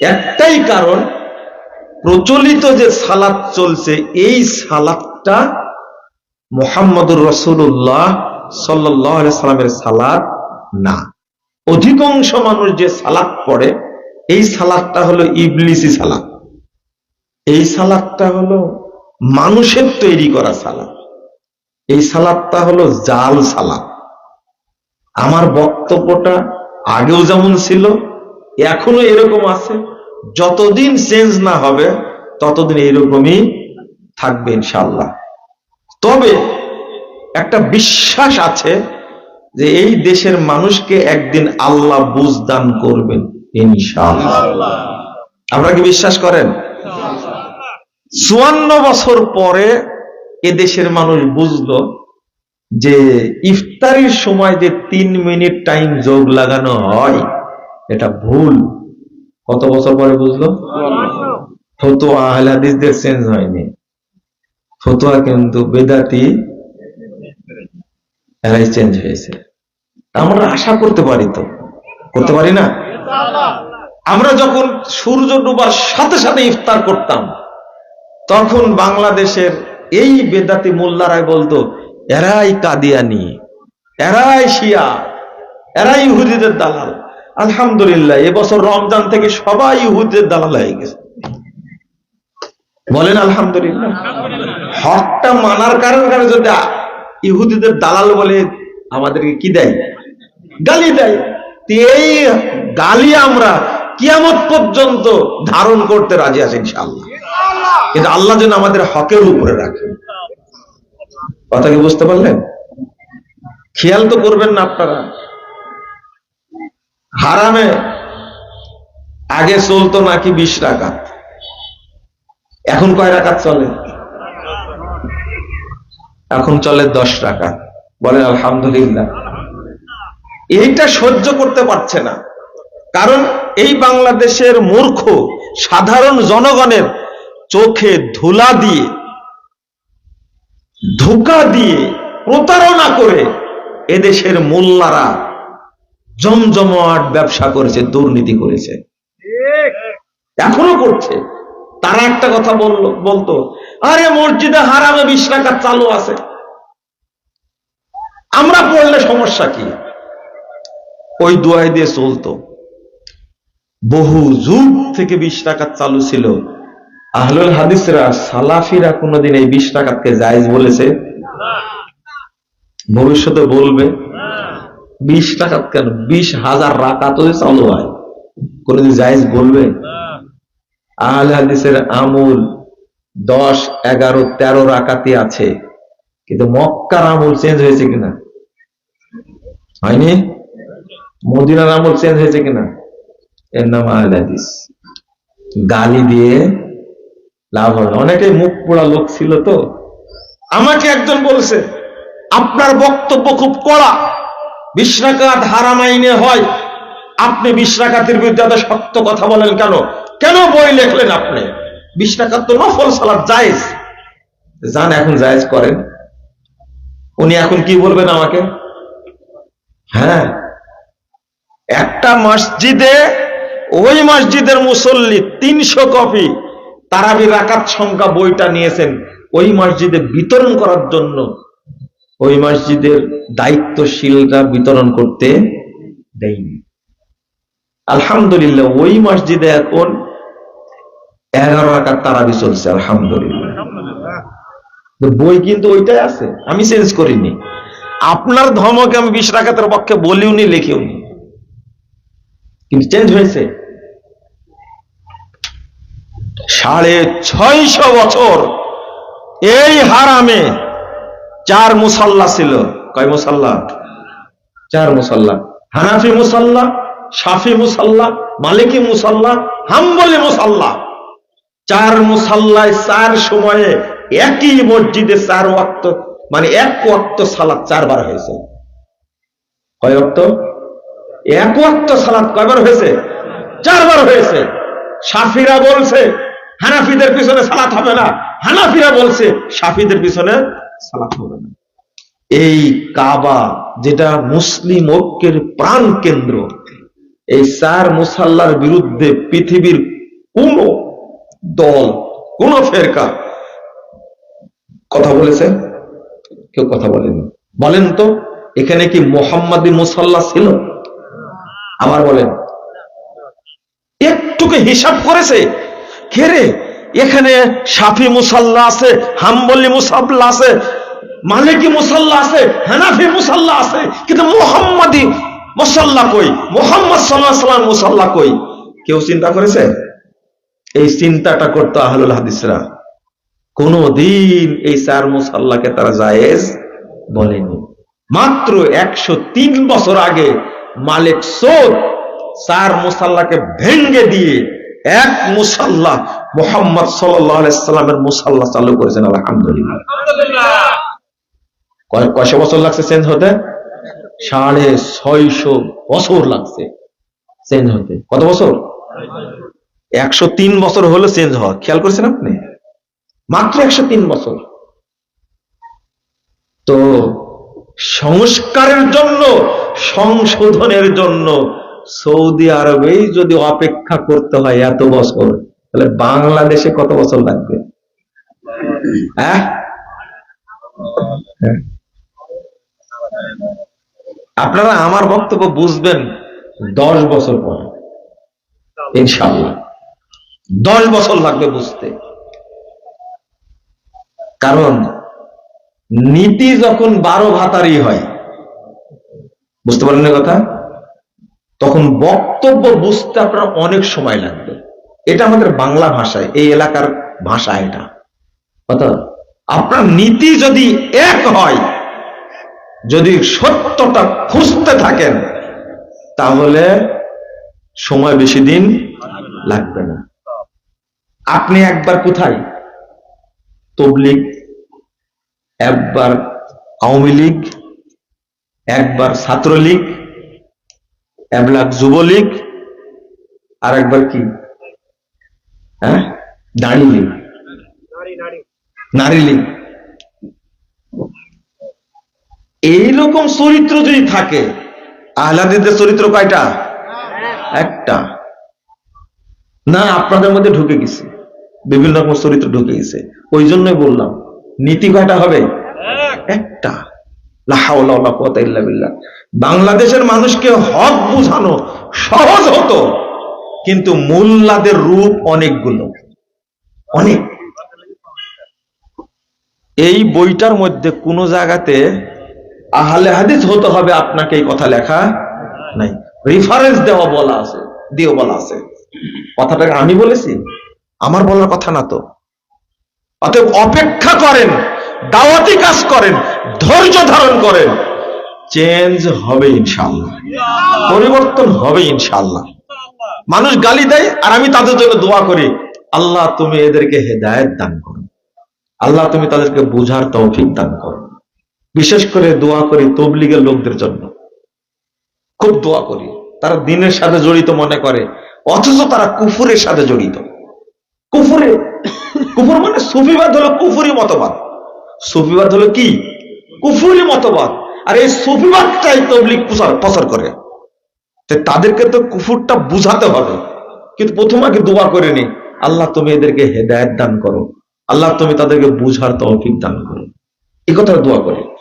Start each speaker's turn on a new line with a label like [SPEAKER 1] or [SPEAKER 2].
[SPEAKER 1] একটাই কারণ, প্রচলিত যে সালাত চলছে, এই সালাতটা মোহাম্মদুর রসুল্লাহ সাল্লাহ সাল্লামের সালাত না। অধিকাংশ মানুষ যে সালাত পড়ে, এই সালাদটা হলো ইবলিসি সালাদ এই সালাদটা হলো মানুষের তৈরি করা সালাদ এই সালাদটা হলো জাল সালাদ আমার বক্তব্যটা আগেও যেমন ছিল এখনও এরকম আছে। যতদিন চেঞ্জ না হবে, ততদিন এরকমই থাকবে ইনশাল্লাহ তবে একটা বিশ্বাস আছে যে এই দেশের মানুষকে একদিন আল্লাহ বুঝদান করবেন ইনশাআল্লাহ। আপনারা কি বিশ্বাস করেন? চুয়ান্ন বছর পরে এ দেশের মানুষ বুঝলো যে ইফতারির সময় যে তিন মিনিট টাইম যোগ লাগানো হয় এটা ভুল। কত বছর পরে বুঝলো? ফতোয়া আহলে হাদিসদের চেঞ্জ হয়নি। ফতোয়া কিন্তু বেদাতি এরাই চেঞ্জ হয়েছে। আমরা আশা করতে পারি তো। করতে পারি না? আমরা যখন সূর্য ডুবার সাথে সাথে ইফতার করতাম, তখন বাংলাদেশের এই বেদাতি মোল্লারাই বলতো, এরাই কাদিয়ানি, এরাই শিয়া, এরাই ইহুদিদের দালাল। আলহামদুলিল্লাহ, এবছর রমজান থেকে সবাই ইহুদিদের দালাল হয়ে গেছে। বলেন আলহামদুলিল্লাহ। হকটা মানার কারণ কারণে যদি ইহুদিদের দালাল বলে আমাদেরকে কি দেয়? গালি দেয়। এই গালি আমরা কিয়ামত পর্যন্ত ধারণ করতে রাজি আছি ইনশাআল্লাহ। কিন্তু আল্লাহ যেন আমাদের হকের উপরে রাখে। কথা কি বুঝতে পারলেন? খেয়াল তো করবেন না আপনারা। হারামে? আগে চলতো নাকি বিশ রাকাত? এখন কয় রাকাত চলে? এখন চলে দশ রাকাত। বলেন, আলহামদুলিল্লাহ। এইটা সহ্য করতে পারছে না। কারণ এই বাংলাদেশের মূর্খ, সাধারণ জনগণের চোখে ধুলা দিয়ে, ধোকা দিয়ে প্রতারণা করে এদেশের মোল্লারা জমজমাট ব্যবসা করেছে দুর্নীতি করেছে। এখনও করছে। তারা একটা কথা বলল বলতো আরে মসজিদে হারামে বিশ টাকা চালু আছে। আমরা পড়লে সমস্যা কি? ওই দোয়াই দিয়ে চলতো। বহু যুগ থেকে বিশ টাকা চালু ছিল। আহলুল হাদিসরা সালাফিরা কোনোদিন এই বিশ টাকাকে জায়েজ বলেছে? ভবিষ্যতে বলবে। বিশ টাকা কেন? বিশ হাজার রাকাত চালু হয়। কোনোদিন বলবে? আমুল দশ, এগারো, তেরো আছে। কিন্তু মক্কার চেঞ্জ হয়েছে কিনা? হয়নি? মদিনার আমল চেঞ্জ হয়েছে কিনা? এর নাম গালি দিয়ে লাভ হবে। অনেকেই মুখ পোড়া লোক ছিল তো। আমাকে একজন বলছে, আপনার বক্তব্য খুব কড়া। বিশ্রাকাত হারাম আইনে হয়। আপনি বিশ্রাকাতের বিরুদ্ধে এত শক্ত কথা বলেন কেন? কেন বই লেখলেন আপনি? বিশ্রাকাত তো নফল সালাদ জায়েজ। যান এখন জায়েজ করেন। উনি এখন কি বলবেন আমাকে? হ্যাঁ। একটা মসজিদে, ওই মসজিদের মুসল্লি তিনশো কপি তারাবি রাকাত সংখ্যা বইটা নিয়েছেন। ওই মসজিদে বিতরণ করার জন্য ওই মসজিদের দায়িত্বশীলরা বিতরণ করতে দেয়নি। আলহামদুলিল্লাহ, ওই মসজিদে এখন এগারো রাকাত তারাবি চলছে, আলহামদুলিল্লাহ। বই কিন্তু ওইটাই আছে, আমি চেঞ্জ করিনি। আপনার ধর্মকে আমি বিশ রাকাতের পক্ষে বলিও নি, লিখেও নি। কিন্তু চেঞ্জ হয়েছে। সাড়ে ছয়শো বছর এই হারামে চার মুসাল্লা ছিল। কয় মুসাল্লা? চার মুসাল্লা। হানাফি মুসাল্লা সাফি মুসাল্লা মালিকি মুসাল্লা হাম্বলি মুসাল্লা। চার মুসাল্লায় চার সময়ে একই মসজিদে চার ওয়াক্ত মানে এক ওয়াক্ত সালাত চারবার হয়েছে। কয় ওয়াক্ত? এক ওয়াক্ত সালাত কয়বার হয়েছে? চারবার হয়েছে। সাফিরা বলছে হানাফিদের পিছনে সালাত হবে না। হানাফিরা বলছে সাফিদের পিছনে সালাত হবে না। এই কাবা যেটা মুসলিম ঐক্যের প্রাণ কেন্দ্র, এই চার মুসাল্লার বিরুদ্ধে পৃথিবীর কোন দল, কোন ফেরকা কথা বলেছে? কেউ কথা বলেনি। বলেন তো, এখানে কি মোহাম্মদী মুসাল্লা ছিল? আবার বলেন। একটুকে হিসাব করেছে খেরে এখানে সাফি মুসাল্লা আছে, হাম্বলি মুসাল্লা আছে, মালিকি মুসাল্লা আছে, হানাফি মুসাল্লা আছে, কিন্তু মোহাম্মদী মুসাল্লা কই? মোহাম্মদ সাল্লাহ সাল্লাম মুসাল্লা কই? কেউ চিন্তা করেছে? এই চিন্তাটা করতো আহলুল হাদিসরা। কোনদিন এই চার মুসাল্লাকে তারা জায়েজ বলেনি। মাত্র একশো তিন বছর আগে মালিক সোদ চার মুসাল্লাকে ভেঙ্গে দিয়ে এক মুসাল্লাহ মোহাম্মদ সাল্লামের মুসাল্লাহ চালু করেছেন আলহামদুলিল্লাহ। কয়- কয়শো বছর লাগছে চেঞ্জ হতে? সাড়ে ছয়শো বছর লাগছে চেঞ্জ হতে। কত বছর? একশো তিন বছর হলো চেঞ্জ হওয়া। খেয়াল করেছেন আপনি? মাত্র একশো তিন বছর। তো সংস্কারের জন্য সংশোধনের জন্য সৌদি আরবেই যদি অপেক্ষা করতে হয় এত বছর, তাহলে বাংলাদেশে কত বছর লাগবে? হ্যাঁ? হ্যাঁ। আপনারা আমার বক্তব্য বুঝবেন দশ বছর পরে। ইনশাল্লাহ দশ বছর লাগবে বুঝতে। কারণ নীতি যখন বারো ভাতারই হয়, বুঝতে পারেন কথা? তখন বক্তব্য বুঝতে আপনার অনেক সময় লাগবে। এটা আমাদের বাংলা ভাষায়, এই এলাকার ভাষা এটা। কথা আপনার নীতি যদি এক হয়, যদি সত্যটা খুঁজতে থাকেন, তাহলে সময় বেশি দিন লাগবে না। আপনি একবার কোথায়? তবলিগ, একবার আওয়ামী লীগ, একবার ছাত্রলীগ একবার যুবলীগ আর একবার কি? হ্যাঁ? এইরকম চরিত্র যদি থাকে, আহ্লাদিদের চরিত্র কয়টা? একটা। না, আপনাদের মধ্যে ঢুকে গেছে। বিভিন্ন রকম চরিত্র ঢুকে গেছে। ওই জন্যই বললাম, নীতি কয়টা হবে? একটা। বাংলাদেশের মানুষকে হক বুঝানো সহজ হতো, কিন্তু মোল্লাদের রূপ অনেকগুলো। অনেক। এই বইটার মধ্যে কোন জায়গাতে আহলে হাদিস হতে হবে আপনাকে এই কথা লেখা নাই। রেফারেন্স দেওয়া বলা আছে দিও বলা আছে। কথাটাকে আমি বলেছি? আমার বলার কথা না তো। অতএব অপেক্ষা করেন। দাওয়াতি কাজ করেন ধৈর্য ধারণ করেন। চেঞ্জ হবে ইনশাল্লাহ পরিবর্তন হবে ইনশাল্লাহ মানুষ গালি দেয় আর আমি তাদের জন্য দোয়া করি। আল্লাহ তুমি এদেরকে হেদায়েত দান করো। আল্লাহ তুমি তাদেরকে বুঝার তৌফিক দান করো। বিশেষ করে দোয়া করি তবলিগের লোকদের জন্য। খুব দোয়া করি। তারা দিনের সাথে জড়িত মনে করে অথচ তারা কুফুরের সাথে জড়িত। কুফুরে কুফুর মানে সুফিবাদ হলো কুফুরি মতবাদ। সুফিবাদ হলো কি? কুফুরি মতবাদ। আর এই সুফিবাদটাই তবলিক প্রচার প্রচার করে। তাদেরকে তো কুফুরটা বুঝাতে হবে। কিন্তু প্রথমে আগে দোয়া করে নি, আল্লাহ, তুমি এদেরকে হেদায়ত দান করো। আল্লাহ, তুমি তাদেরকে বুঝার তৌফিক দান করো। এ কথা দোয়া করে।